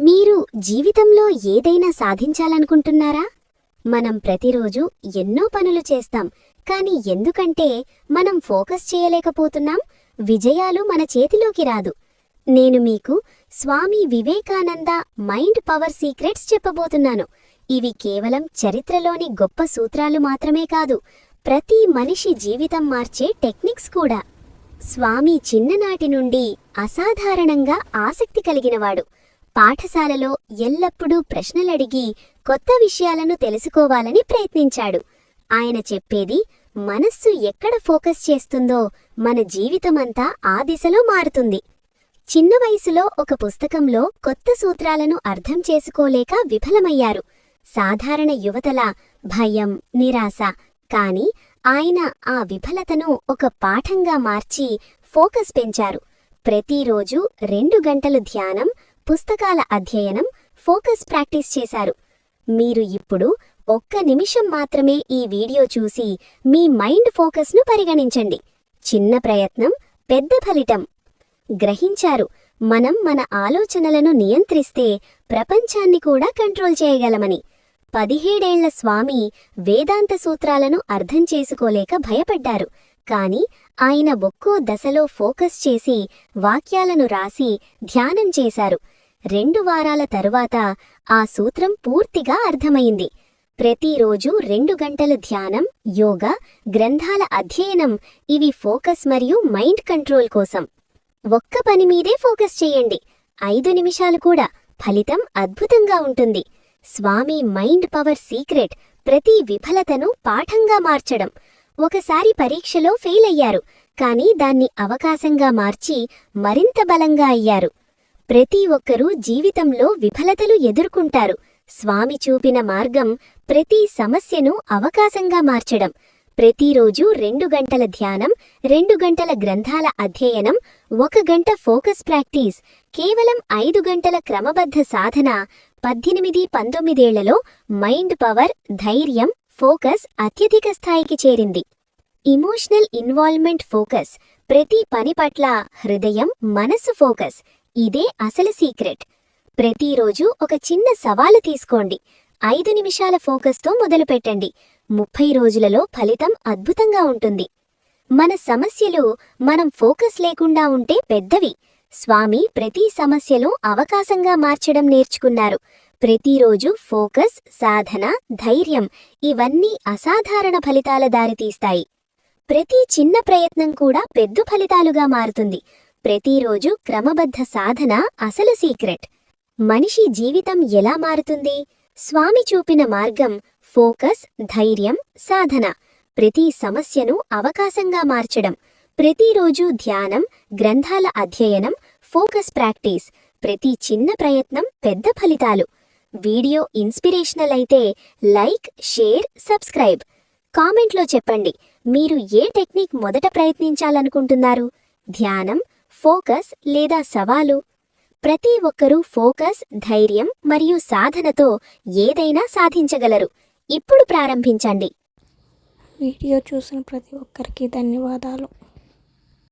మీరు జీవితంలో ఏదైనా సాధించాలనుకుంటున్నారా? మనం ప్రతిరోజు ఎన్నో పనులు చేస్తాం కానీ ఎందుకంటే మనం ఫోకస్ చేయలేకపోతున్నాం విజయాలు మన చేతిలోకి రాదు. నేను మీకు Swami Vivekananda mind power secrets చెప్పబోతున్నాను. ఇవి కేవలం చరిత్రలోని గొప్ప సూత్రాలు మాత్రమే కాదు ప్రతి మనిషి జీవితం మార్చే టెక్నిక్స్ కూడా. స్వామి చిన్ననాటి నుండి అసాధారణంగా ఆసక్తి కలిగినవాడు. పాఠశాలలో ఎల్లప్పుడూ ప్రశ్నలడిగి కొత్త విషయాలను తెలుసుకోవాలని ప్రయత్నించాడు. ఆయన చెప్పేది మనస్సు ఎక్కడ ఫోకస్ చేస్తుందో మన జీవితమంతా ఆ దిశలో మారుతుంది. చిన్న వయసులో ఒక పుస్తకంలో కొత్త సూత్రాలను అర్థం చేసుకోలేక విఫలమయ్యారు. సాధారణ యువతల భయం నిరాశ. కాని ఆయన ఆ విఫలతను ఒక పాఠంగా మార్చి ఫోకస్ పెంచారు. ప్రతిరోజు రెండు గంటలు ధ్యానం పుస్తకాల అధ్యయనం ఫోకస్ ప్రాక్టీస్ చేశారు. మీరు ఇప్పుడు ఒక్క నిమిషం మాత్రమే ఈ వీడియో చూసి మీ మైండ్ ఫోకస్ను పరిగణించండి. చిన్న ప్రయత్నం పెద్ద ఫలితం. గ్రహించారు మనం మన ఆలోచనలను నియంత్రిస్తే ప్రపంచాన్ని కూడా కంట్రోల్ చేయగలమని. పదిహేడేళ్ళ స్వామి వేదాంత సూత్రాలను అర్థం చేసుకోలేక భయపడ్డారు. కాని ఆయన ఒక్కో దశలో ఫోకస్ చేసి వాక్యాలను రాసి ధ్యానం చేశారు. రెండు వారాల తరువాత ఆ సూత్రం పూర్తిగా అర్థమైంది. ప్రతిరోజు రెండు గంటల ధ్యానం యోగా గ్రంథాల అధ్యయనం ఇవి ఫోకస్ మరియు మైండ్ కంట్రోల్ కోసం. ఒక్క పని మీదే ఫోకస్ చేయండి. ఐదు నిమిషాలు కూడా ఫలితం అద్భుతంగా ఉంటుంది. స్వామి మైండ్ పవర్ సీక్రెట్ ప్రతి విఫలతను పాఠంగా మార్చడం. ఒకసారి పరీక్షలో ఫెయిల్ అయ్యారు కానీ దాన్ని అవకాశంగా మార్చి మరింత బలంగా అయ్యారు. ప్రతి ఒక్కరూ జీవితంలో విఫలతలు ఎదుర్కొంటారు. స్వామి చూపిన మార్గం ప్రతి సమస్యను అవకాశంగా మార్చడం. ప్రతిరోజు రెండు గంటల ధ్యానం రెండు గంటల గ్రంథాల అధ్యయనం ఒక గంట ఫోకస్ ప్రాక్టీస్ కేవలం ఐదు గంటల క్రమబద్ధ సాధన పద్దెనిమిది పంతొమ్మిదేళ్ళలో మైండ్ పవర్ ధైర్యం ఫోకస్ అత్యధిక స్థాయికి చేరింది. ఇమోషనల్ ఇన్వాల్వ్మెంట్ ఫోకస్ ప్రతి పని పట్ల హృదయం మనసు ఫోకస్. ఇదే అసలు సీక్రెట్. ప్రతిరోజు ఒక చిన్న సవాలు తీసుకోండి. ఐదు నిమిషాల ఫోకస్తో మొదలుపెట్టండి. ముప్పై రోజులలో ఫలితం అద్భుతంగా ఉంటుంది. మన సమస్యలు మనం ఫోకస్ లేకుండా ఉంటే పెద్దవి. స్వామి ప్రతి సమస్యలో అవకాశంగా మార్చడం నేర్చుకున్నారు. ప్రతిరోజు ఫోకస్ సాధన ధైర్యం ఇవన్నీ అసాధారణ ఫలితాల దారితీస్తాయి. ప్రతి చిన్న ప్రయత్నం కూడా పెద్ద ఫలితాలుగా మారుతుంది. ప్రతిరోజు క్రమబద్ధ సాధన అసలు సీక్రెట్. మనిషి జీవితం ఎలా మారుతుంది? స్వామి చూపిన మార్గం ఫోకస్ ధైర్యం సాధన. ప్రతి సమస్యను అవకాశంగా మార్చడం. ప్రతిరోజు ధ్యానం గ్రంథాల అధ్యయనం ఫోకస్ ప్రాక్టీస్. ప్రతి చిన్న ప్రయత్నం పెద్ద ఫలితాలు. వీడియో ఇన్స్పిరేషనల్ అయితే లైక్ షేర్ సబ్స్క్రైబ్. కామెంట్లో చెప్పండి మీరు ఏ టెక్నిక్ మొదట ప్రయత్నించాలనుకుంటున్నారు? ధ్యానం ఫోకస్ లేదా సవాలు. ప్రతి ఒక్కరూ ఫోకస్ ధైర్యం మరియు సాధనతో ఏదైనా సాధించగలరు. ఇప్పుడు ప్రారంభించండి. వీడియో చూసిన ప్రతి ఒక్కరికి ధన్యవాదాలు.